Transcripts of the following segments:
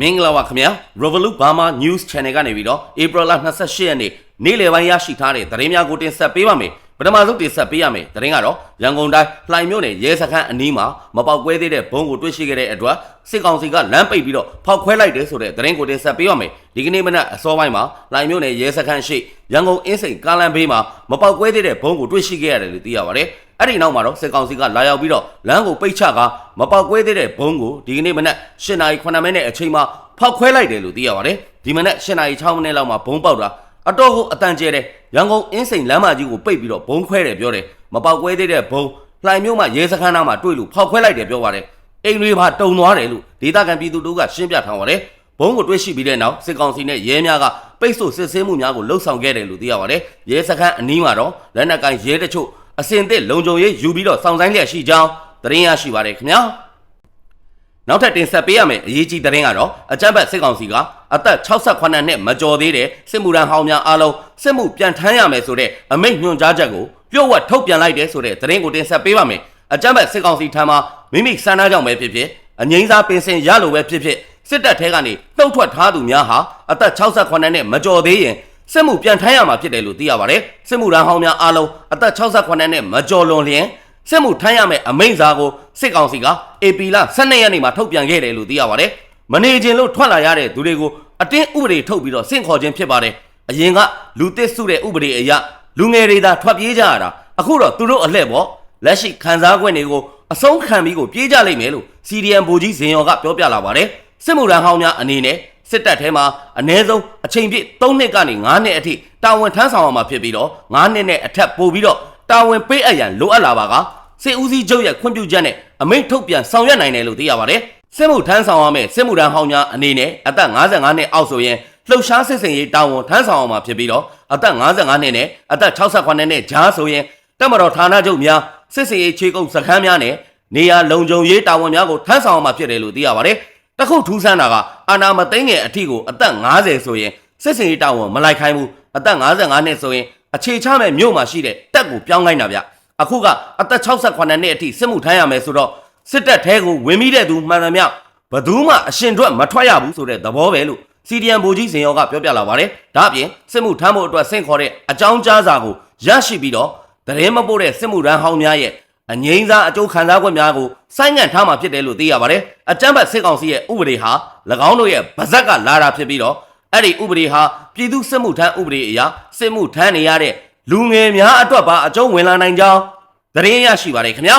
မင်္ဂလာပါခင်ဗျာ Revolut Burma News Channel ကနေပြီးတော့ April 28ရက်နေ့နေ့လယ်ပိုင်းရရှိထားတဲ့သတင်းများကိုတင်ဆက်ပေးပါမယ် ပထမဆုံးတင်ဆက်ပေးရမယ်သတင်းကတော့ရန်ကုန်တိုင်းလှိုင်မြို့နယ်ရဲစခန်းအနီးမှာမပေါက်ကွဲသေးတဲ့ဘုံကိုတွေ့ရှိခဲ့တဲ့အတွက်စစ်ကောင်စီကလမ်းပိတ်ပြီးတော့ဖောက်ခွဲလိုက်တယ်ဆိုတဲ့သတင်းကိုတင်ဆက်ပေးပါမယ်ဒီကနေ့မနက်အစောပိုင်းမှာလှိုင်မြို့နယ်ရဲစခန်းရှိရန်ကုန်အင်းစိန်ကားလမ်းဘေးမှာမပေါက်ကွဲသေးတဲ့ဘုံကိုတွေ့ရှိခဲ့ရတယ်လို့သိရပါတယ်အဲ့ဒီနောက်မှာတော့စစ်ကောင်စီကလာရောက်ပြီးတော့လမ်းကိုပိတ်ချကာမပေါက်ကွဲသေးတဲ့ဘုံကိုဒီကနေ့မနက်၈နာရီ9မိနစ်အချိန်မှာဖောက်ခွဲလိုက်တယ်လို့သိရပါတယ်ဒီမနက်၈နာရီ6မိနစ်လောက်မှာဘုံပေါက်တာ အတော့ကိုအတန်ကျဲတယ်ရန်ကုန်အင်းစိန်လမ်းမကြီးကိုပိတ်ပြီးတော့ဘုံခွဲတယ်ပြောတယ်မပေါက်ကွဲသေးတဲ့ဘုံလှိုင်မြို့မှာရဲစခန်းသားမှာတွေ့လို့ဖောက်ခွဲလိုက်တယ်ပြောပါတယ်အိမ်တွေမှာတုံသွားတယ်လို့ဒေသခံပြည်သူတို့ကရှင်းပြထားပါတယ်ဘုံကိုတွေ့ရှိပြီးတဲ့နောက်စစ်ကောင်စီနဲ့ရဲများကပိတ်ဆို့စစ်ဆေးမှုများကိုလှုပ်ဆောင်ခဲ့တယ်လို့သိရပါတယ်ရဲစခန်းအနီးမှာတော့လက်နက်ကိုင်ရဲတချို့အစင်သစ်လုံခြုံရေးယူပြီးတော့စောင့်ဆိုင်လျက်ရှိကြောင်းသတင်းရရှိပါတယ်ခင်ဗျာ နောက်ထပ်တင်ဆက်ပေးရမယ့်အရေးကြီးသတင်းကတော့အကြမ်းဖက်စစ်ကောင်စီကအသက်68နှစ်မကျော်သေးတဲ့စစ်မှုရန်ဟောင်းများအားလုံးစစ်မှုပြန်ထမ်းရမယ်ဆိုတဲ့အမိန့်ညွှန်ကြားချက်ကိုလျှို့ဝှက်ထုတ်ပြန်လိုက်တယ်ဆိုတဲ့သတင်းကိုတင်ဆက်ပေးပါမယ်အကြမ်းဖက်စစ်ကောင်စီထံမှမိမိစံနှာကြောင့်ပဲဖြစ်ဖြစ်အငိမ့်စားပင်စင်ရလိုပဲဖြစ်ဖြစ်စစ်တပ်ထဲကနေနှုတ်ထွက်ထားသူများဟာအသက်68နှစ်မကျော်သေးရင်စစ်မှုပြန်ထမ်းရမှာဖြစ်တယ်လို့သိရပါတယ်စစ်မှုရန်ဟောင်းများအားလုံးအသက်68နှစ်မကျော်လွန်လျင် စစ်မှုထမ်းရမယ့်အမိန့်စာကိုစစ်ကောင်စီက AP လ12ရက်နေ့မှာထုတ်ပြန်ခဲ့တယ်လို့သိရပါတယ်။မနေခြင်းလို့ထွက်လာရတဲ့သူတွေကိုအတင်းဥပဒေထုတ်ပြီးတော့ဆင့်ခေါ်ခြင်းဖြစ်ပါတယ်။အရင်ကလူသစ်စုတဲ့ဥပဒေအရလူငယ်တွေသာထွက်ပြေးကြရတာအခုတော့သူတို့အလှည့်ပေါ့လက်ရှိခံစား권တွေကိုအဆုံးခံပြီးကိုပြေးကြလိမ့်မယ်လို့ CDM ဗိုလ်ကြီးဇင်ရော်ကပြောပြလာပါတယ်။စစ်မှုရန်ဟောင်းများအနေနဲ့စစ်တပ်ထဲမှာအ ਨੇ ဆုံးအချိန်ပြည့်3နှစ်ကနေ9နှစ်အထိတာဝန်ထမ်းဆောင်ရမှာဖြစ်ပြီးတော့9နှစ်နဲ့အထက်ပို့ပြီးတော့ တာဝန်ပေးအပ်ရန်လိုအပ်လာပါကစစ်ဦးစီးချုပ်ရဲ့ခွင့်ပြုချက်နဲ့အမိန့်ထုတ်ပြန်ဆောင်ရွက်နိုင်တယ်လို့သိရပါတယ်။စစ်မှုထမ်းဆောင်ရမယ့်စစ်မှုထမ်းဟောင်းများအနေနဲ့အသက်55နှစ်အောက်ဆိုရင်လှုပ်ရှားစစ်စင်ရေးတာဝန်ထမ်းဆောင်ရမှာဖြစ်ပြီးတော့အသက်55နှစ်နဲ့အသက်68နှစ်ကြားဆိုရင်တက်မတော်ဌာနချုပ်များစစ်စင်ရေးခြေကုပ်စခန်းများနဲ့နေရာလုံခြုံရေးတာဝန်များကိုထမ်းဆောင်ရမှာဖြစ်တယ်လို့သိရပါတယ်။တခုထူးဆန်းတာကအာနာမသိငယ်အထီကိုအသက်50ဆိုရင်စစ်စင်ရေးတာဝန်မလိုက်ခိုင်းဘူးအသက်55နှစ်ဆိုရင်အခြေချမဲ့မြို့မှာရှိတဲ့ တက်ကိုပြောင်းလိုက်တာဗျ။အခုကအသက်68နှစ်အထိစစ်မှုထမ်းရမယ်ဆိုတော့စစ်တပ်ထဲကိုဝင်မိတဲ့သူမှန်သမျှဘယ်သူမှအရှင်ထွက်မထွက်ရဘူးဆိုတဲ့သဘောပဲလို့ CDM ဗိုလ်ကြီးစင်ရောကပြောပြလာပါတယ်။ဒါအပြင်စစ်မှုထမ်းဖို့အတွက်ဆင့်ခေါ်တဲ့အကြောင်းကြားစာကိုရရှိပြီးတော့သတင်းမပို့တဲ့စစ်မှုရန်ဟောင်းများရဲ့အငိမ့်စားအကျိုးခံစား권များကိုစိုင်းငံ့ထားမှာဖြစ်တယ်လို့သိရပါတယ်။အကြမ်းဖက်စစ်ကောင်စီရဲ့ဥပဒေဟာ၎င်းတို့ရဲ့ဗဇက်ကလာတာဖြစ်ပြီးတော့အဲ့ဒီဥပဒေဟာပြည်သူစစ်မှုထမ်းဥပဒေအရစစ်မှုထမ်းနေရတဲ့ လူငယ်များအတွက်ပါအကျုံးဝင်လာနိုင်ကြောင်းသတင်းရရှိပါတယ်ခင်ဗျာ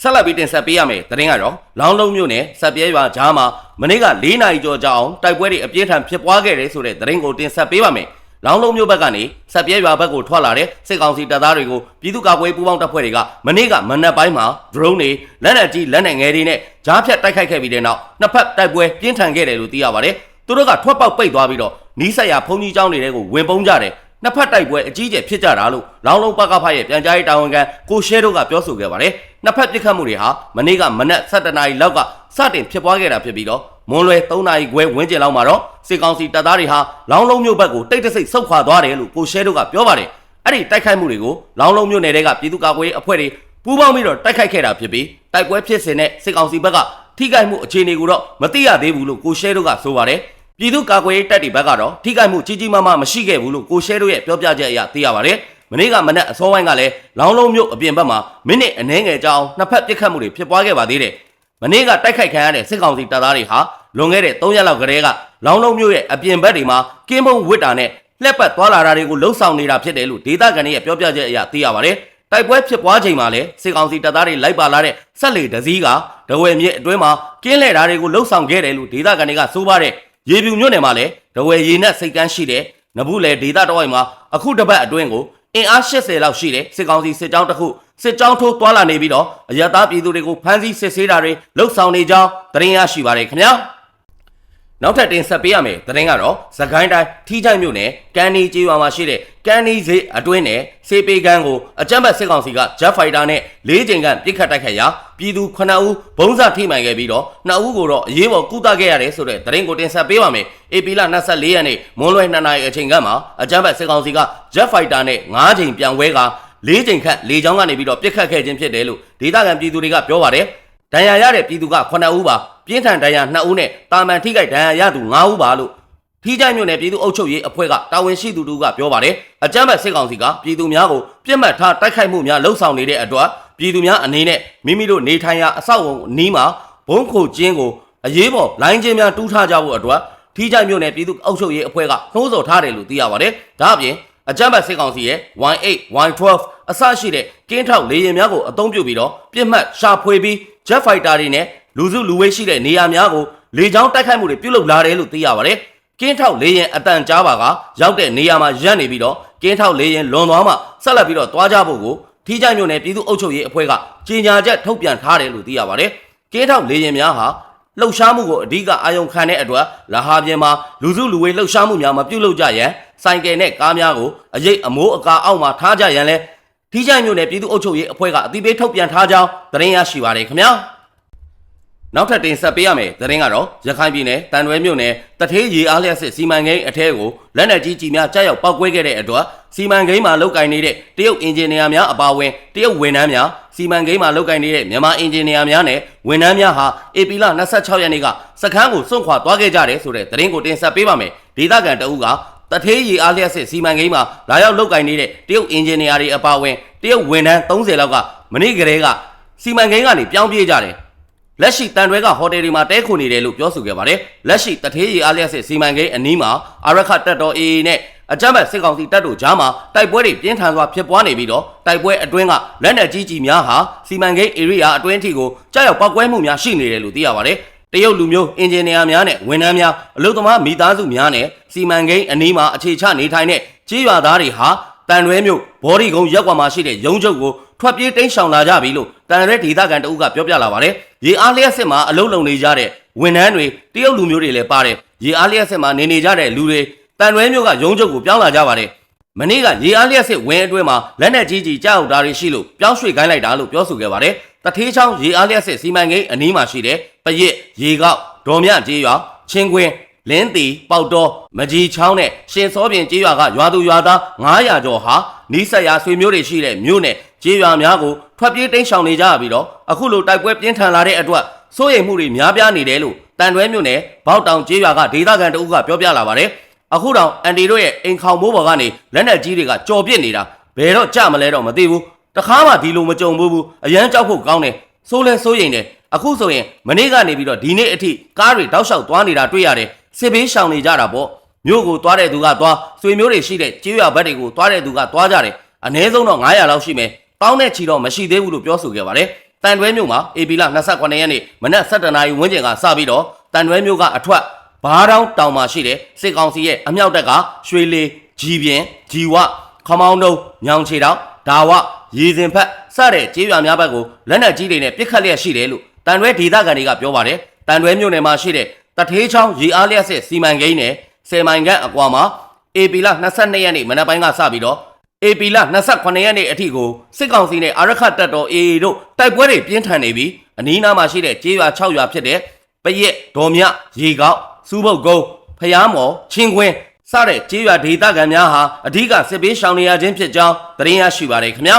ဆက်လက်ပြီးတင်ဆက်ပေးရမယ်သတင်းကတော့လောင်းလုံးမြို့နယ်စက်ပြဲရွာကြားမှာမနေ့က၄နာရီကျော်ကြာအောင်တိုက်ပွဲတွေအပြင်းထန်ဖြစ်ပွားခဲ့တယ်ဆိုတဲ့သတင်းကိုတင်ဆက်ပေးပါမယ်လောင်းလုံးမြို့ဘက်ကနေစက်ပြဲရွာဘက်ကိုထွက်လာတဲ့စစ်ကောင်စီတပ်သားတွေကိုပြည်သူ့ကာကွယ်ပူးပေါင်းတပ်ဖွဲ့တွေကမနေ့ကမနက်ပိုင်းမှာ drone တွေလက်နက်ကြီးလက်နက်ငယ်တွေနဲ့ကြားဖြတ်တိုက်ခိုက်ခဲ့ပြီးတဲ့နောက်နှစ်ဖက်တိုက်ပွဲပြင်းထန်ခဲ့တယ်လို့သိရပါတယ်သူတို့ကထွက်ပေါက်ပိတ်သွားပြီးတော့နီးစက်ရဖုန်ကြီးကျောင်းတွေကိုဝင်ပုန်းကြတယ် နှစ်ဖက်တိုက်ပွဲအကြီးကျယ်ဖြစ်ကြတာလို့လောင်းလုံးပကဖရဲ့ပြန်ကြားရေးတာဝန်ခံကိုရှဲတို့ကပြောဆိုခဲ့ပါတယ်။နှစ်ဖက်ပြစ်ခတ်မှုတွေဟာမနေ့ကမနက်7:00နာရီလောက်ကစတင်ဖြစ်ပွားခဲ့တာဖြစ်ပြီးတော့မွန်လွယ်3နာရီခွဲဝန်းကျင်လောက်မှာတော့စစ်ကောင်စီတပ်သားတွေဟာလောင်းလုံးမြို့ဘက်ကိုတိတ်တဆိတ်ဆုတ်ခွာသွားတယ်လို့ကိုရှဲတို့ကပြောပါတယ်။အဲ့ဒီတိုက်ခိုက်မှုတွေကိုလောင်းလုံးမြို့နယ်တဲကပြည်သူ့ကာကွယ်ရေးအဖွဲ့တွေပူးပေါင်းပြီးတော့တိုက်ခိုက်ခဲ့တာဖြစ်ပြီးတိုက်ပွဲဖြစ်စဉ်နဲ့စစ်ကောင်စီဘက်ကထိခိုက်မှုအခြေအနေကိုတော့မသိရသေးဘူးလို့ကိုရှဲတို့ကဆိုပါတယ်။ ပြည်သူ့ကာကွယ်ရေးတပ်တွေဘက်ကတော့ထိခိုက်မှုကြီးကြီးမားမားမရှိခဲ့ဘူးလို့ကိုရှဲတို့ရဲ့ပြောပြချက်အရသိရပါတယ်။မနေ့ကမနက်အစောပိုင်းကလည်းလောင်းလုံးမြို့အပြင်ဘက်မှာမိနစ်အနည်းငယ်ကြာအောင်နှစ်ဖက်ပစ်ခတ်မှုတွေဖြစ်ပွားခဲ့ပါသေးတယ်။မနေ့ကတိုက်ခိုက်ခံရတဲ့စစ်ကောင်စီတပ်သားတွေဟာလွန်ခဲ့တဲ့3ရက်လောက်ကတည်းကလောင်းလုံးမြို့ရဲ့အပြင်ဘက်တွေမှာကင်းမုံဝစ်တာနဲ့လှက်ပတ်သွားလာတာတွေကိုလှုပ်ဆောင်နေတာဖြစ်တယ်လို့ဒေသခံတွေရဲ့ပြောပြချက်အရသိရပါတယ်။တိုက်ပွဲဖြစ်ပွားချိန်မှာလည်းစစ်ကောင်စီတပ်သားတွေလိုက်ပါလာတဲ့ဆက်လေတစည်းကဒဝယ်မြစ်အတွင်းမှာကင်းလှည့်တာတွေကိုလှုပ်ဆောင်ခဲ့တယ်လို့ဒေသခံတွေကဆိုပါတယ်။ ရေပြူမြို့နယ်မှာလည်းဒဝယ်ရေနက်စိတ်ကန်းရှိတဲ့နဘူးလေဒေသတဝိုက်မှာအခုတစ်ပတ်အတွင်းကိုအင်အား80လောက်ရှိတဲ့စစ်ကောင်စီစစ်ကြောင်းတစ်ခုစစ်ကြောင်းထိုးတွာလာနေပြီးတော့အရတားပြည်သူတွေကိုဖမ်းဆီးစစ်ဆေးတာတွေလှုပ်ဆောင်နေကြောင်းသတင်းရရှိပါတယ်ခင်ဗျာ နောက်ထပ်တင်ဆက်ပေးရမယ်သတင်းကတော့သခိုင်းတိုင်းထီးချိုင်မြို့နယ်ကန်နီကျေးရွာမှာရှိတဲ့ကန်နီဈေးအတွင်းနယ်စေပေကန်းကိုအကြမ်းဖက်စစ်ကောင်စီကဂျက်ဖိုက်တာနဲ့၄ချိန်ကပြစ်ခတ်တိုက်ခိုက်ရာပြည်သူ9ဦးဘုံစထိမှန်ခဲ့ပြီးတော့2ဦးကိုတော့အရေးပေါ်ကုသခဲ့ရတယ်ဆိုတဲ့သတင်းကိုတင်ဆက်ပေးပါမယ်။အေပီလာ24ရက်နေ့မွန်းလွဲ2နာရီအချိန်ကမှအကြမ်းဖက်စစ်ကောင်စီကဂျက်ဖိုက်တာနဲ့9ချိန်ပြန်ဝဲက၄ချိန်ခန့်လေကြောင်းကနေပြီးတော့ပြစ်ခတ်ခဲ့ခြင်းဖြစ်တယ်လို့ဒေသခံပြည်သူတွေကပြောပါတယ်။ ဒဏ်ရာရတဲ့ပြည်သူက9ဦးပါပြင်းထန်ဒဏ်ရာ2ဦးနဲ့တာမန်ထိခိုက်ဒဏ်ရာရသူ9ဦးပါလို့ထီးချိုင်မြို့နယ်ပြည်သူ့အုပ်ချုပ်ရေးအဖွဲ့ကတာဝန်ရှိသူတို့ကပြောပါတယ်အကြမ်းဖက်စစ်ကောင်စီကပြည်သူများကိုပြစ်မှတ်ထားတိုက်ခိုက်မှုများလှုံ့ဆော်နေတဲ့အတွက်ပြည်သူများအနေနဲ့မိမိတို့နေထိုင်ရာအဆောက်အုံအနီးမှာဘုံခိုကျင်းကိုအရေးပေါ်လိုင်းချင်းများတူးထားကြဖို့အတွက်ထီးချိုင်မြို့နယ်ပြည်သူ့အုပ်ချုပ်ရေးအဖွဲ့ကနှိုးဆော်ထားတယ်လို့သိရပါတယ်ဒါအပြင်အကြမ်းဖက်စစ်ကောင်စီရဲ့ Y8 Y12 အစရှိတဲ့ကင်းထောက်လေယာဉ်များကိုအသုံးပြုပြီးတော့ပြစ်မှတ်ရှာဖွေပြီး Jet Fighter တွေနဲ့လူစုလူဝေးရှိတဲ့နေရာများကိုလေကြောင်းတိုက်ခိုက်မှုတွေပြုလုပ်လာတယ်လို့သိရပါတယ်။ကင်းထောက်လေယာဉ်အတန်ကြားပါကရောက်တဲ့နေရာမှာရပ်နေပြီးတော့ကင်းထောက်လေယာဉ်လွန်သွားမှဆက်လက်ပြီးတော့သွားကြဖို့ကိုထီးချိုင်မြို့နယ်ပြည်သူ့အုပ်ချုပ်ရေးအဖွဲ့ကကြေညာချက်ထုတ်ပြန်ထားတယ်လို့သိရပါတယ်။ကင်းထောက်လေယာဉ်များဟာလှုပ်ရှားမှုကိုအဓိကအာရုံခံတဲ့အတွက်လဟာပြင်မှာလူစုလူဝေးလှုပ်ရှားမှုများမပြုလုပ်ကြရန်စိုင်ကယ်နဲ့ကားများကိုအရေးအမိုးအကာအောက်မှာထားကြရန်လဲ ထီးချိုင်မြို့နယ်ပြည်သူ့အုပ်ချုပ်ရေးအဖွဲ့ကအသိပေးထုတ်ပြန်ထားကြောင်းသတင်းရရှိပါတယ်ခင်ဗျာနောက်ထပ်တင်ဆက်ပေးရမယ်သတင်းကတော့ရခိုင်ပြည်နယ်တန်ရွဲမြို့နယ်တထေးရေအားလျက်စစ်စီမံကိန်းအထက်ကိုလက်နက်ကြီးကြီးများကြားရောက်ပောက်ကွဲခဲ့တဲ့အတွက်စီမံကိန်းမှာလုပ်ကင်နေတဲ့တရုတ်အင်ဂျင်နီယာများအပါအဝင်တရုတ်ဝန်ထမ်းများစီမံကိန်းမှာလုပ်ကင်နေတဲ့မြန်မာအင်ဂျင်နီယာများနဲ့ဝန်ထမ်းများဟာဧပြီလ26ရက်နေ့ကစခန်းကိုစွန့်ခွာသွားခဲ့ကြတယ်ဆိုတဲ့သတင်းကိုတင်ဆက်ပေးပါမယ်ဒေသခံတအုပ်က တထေးရီအားလျက်စစ်စီမံကိန်းမှာလာရောက်လုပ်ကင်နေတဲ့တရုတ်အင်ဂျင်နီယာတွေအပါအဝင်တရုတ်ဝန်ထမ်း30လောက်ကမနေ့ကတည်းကစီမံကိန်းကနေပြောင်းပြေးကြတယ်လက်ရှိတန်တွဲကဟိုတယ်တွေမှာတဲခုနေတယ်လို့ပြောဆိုခဲ့ပါတယ်လက်ရှိတထေးရီအားလျက်စစ်စီမံကိန်းအနီးမှာအာရခတက်တော် AA နဲ့အကြမ်းဖက်စစ်ကောင်စီတပ်တို့ကြားမှာတိုက်ပွဲတွေပြင်းထန်စွာဖြစ်ပွားနေပြီးတော့တိုက်ပွဲအတွင်းကလက်နက်ကြီးကြီးများဟာစီမံကိန်း area အတွင်းထိကိုကြားရောက်ပောက်ကွဲမှုများရှိနေတယ်လို့သိရပါတယ် တရုတ်လူမျိုးအင်ဂျင်နီယာများနဲ့ဝန်ထမ်းများအလုပ်သမားမိသားစုများနဲ့စီမံကိန်းအနီးမှာအခြေချနေထိုင်တဲ့ကြေးရွာသားတွေဟာတန်ရွဲမြို့ဘော်ဒီကုန်းရက်ကွာမှာရှိတဲ့ရုံးချုပ်ကိုထွက်ပြေးတိမ်းရှောင်လာကြပြီလို့တန်ရွဲဒေသခံတအုပ်ကပြောပြလာပါတယ်။ရေအားလျက်စစ်မှာအလုပ်လုပ်နေကြတဲ့ဝန်ထမ်းတွေတရုတ်လူမျိုးတွေလည်းပါတယ်။ရေအားလျက်စစ်မှာနေနေကြတဲ့လူတွေတန်ရွဲမြို့ကရုံးချုပ်ကိုပြောင်းလာကြပါတယ်။မနေ့ကရေအားလျက်စစ်ဝင်းအတွင်းမှာလက်နက်ကြီးကြီးကြောက်တာတွေရှိလို့ပြောင်းရွှေ့ခိုင်းလိုက်တာလို့ပြောဆိုခဲ့ပါတယ်။ တထေးချောင်းရေအားလျက်စစ်စီမံကိန်းအနီးမှာရှိတဲ့ပရစ်ရေကောက်ဒေါ်မြကျေးရွာချင်းခွင်းလင်းတီပေါက်တော်မကြီးချောင်းနဲ့ရှင်စောပြင်ကျေးရွာကရွာသူရွာသား900ကျော်ဟာနီးစပ်ရာဆွေမျိုးတွေရှိတဲ့မြို့နယ်ကျေးရွာများကိုထွက်ပြေးတိမ်းရှောင်နေကြပြီးတော့အခုလိုတိုက်ပွဲပြင်းထန်လာတဲ့အတွက်စိုးရိမ်မှုတွေများပြားနေတယ်လို့တန်တွဲမြို့နယ်ဘောက်တောင်ကျေးရွာကဒေသခံတအုပ်ကပြောပြလာပါတယ်အခုတော့အန်တီတို့ရဲ့အိမ်ခေါင်မိုးပေါ်ကနေလက်နက်ကြီးတွေကကြော်ပစ်နေတာဘယ်တော့ကြမလဲတော့မသိဘူး တခါမှဒီလိုမကြုံဘူးဘူးအရန်ကြောက်ဖို့ကောင်းတယ်စိုးလဲစိုးရိမ်တယ်အခုဆိုရင်မနေ့ကနေပြီးတော့ဒီနေ့အထိကားတွေတောက်လျှောက်သွားနေတာတွေ့ရတယ်စစ်ဘေးရှောင်နေကြတာပေါ့မြို့ကိုသွားတဲ့သူကသွားဆွေမျိုးတွေရှိတဲ့ကျေးရွာဘက်တွေကိုသွားတဲ့သူကသွားကြတယ်အနည်းဆုံးတော့900လောက်ရှိမယ်တောင်းတဲ့ချီတော့မရှိသေးဘူးလို့ပြောဆိုခဲ့ပါတယ်တန်တွဲမြို့မှာအေပီလာ28ရက်နေ့မနက်7:00နာရီဝန်းကျင်ကစပြီးတော့တန်တွဲမြို့ကအထွတ်ဘားတောင်းတောင်မှာရှိတဲ့စစ်ကောင်စီရဲ့အမြောက်တပ်ကရွှေလီကြီးပြင်းကြီးဝခမောင်းတုံးညောင်ချေတောင်ဒါဝ ရေစင်ဖက်စတဲ့ကျေးရွာများဘက်ကိုလက်နက်ကြီးတွေနဲ့ပစ်ခတ်လျက်ရှိတယ်လို့တန်တွဲဒေသခံတွေကပြောပါတယ်တန်တွဲမြို့နယ်မှာရှိတဲ့တထေးချောင်းရေအားလျက်စစ်စီမံကိန်းနဲ့ဆယ်မိုင်ခန့်အကွာမှာအေပီလာ22ရက်နေ့မနက်ပိုင်းကစပြီးတော့အေပီလာ28ရက်နေ့အထိကိုစစ်ကောင်စီနဲ့အာရခတ်တပ်တော် AA တို့တိုက်ပွဲတွေပြင်းထန်နေပြီးအနီးနားမှာရှိတဲ့ကျေးရွာ6ရွာဖြစ်တဲ့ပရက်ဒေါ်မြရေကောက်စူးပုတ်ကုန်းဖျားမော်ချင်းခွင်းစတဲ့ကျေးရွာဒေသခံများဟာအဓိကစစ်ပေးရှောင်နေရခြင်းဖြစ်ကြောင်းသတင်းရရှိပါတယ်ခင်ဗျာ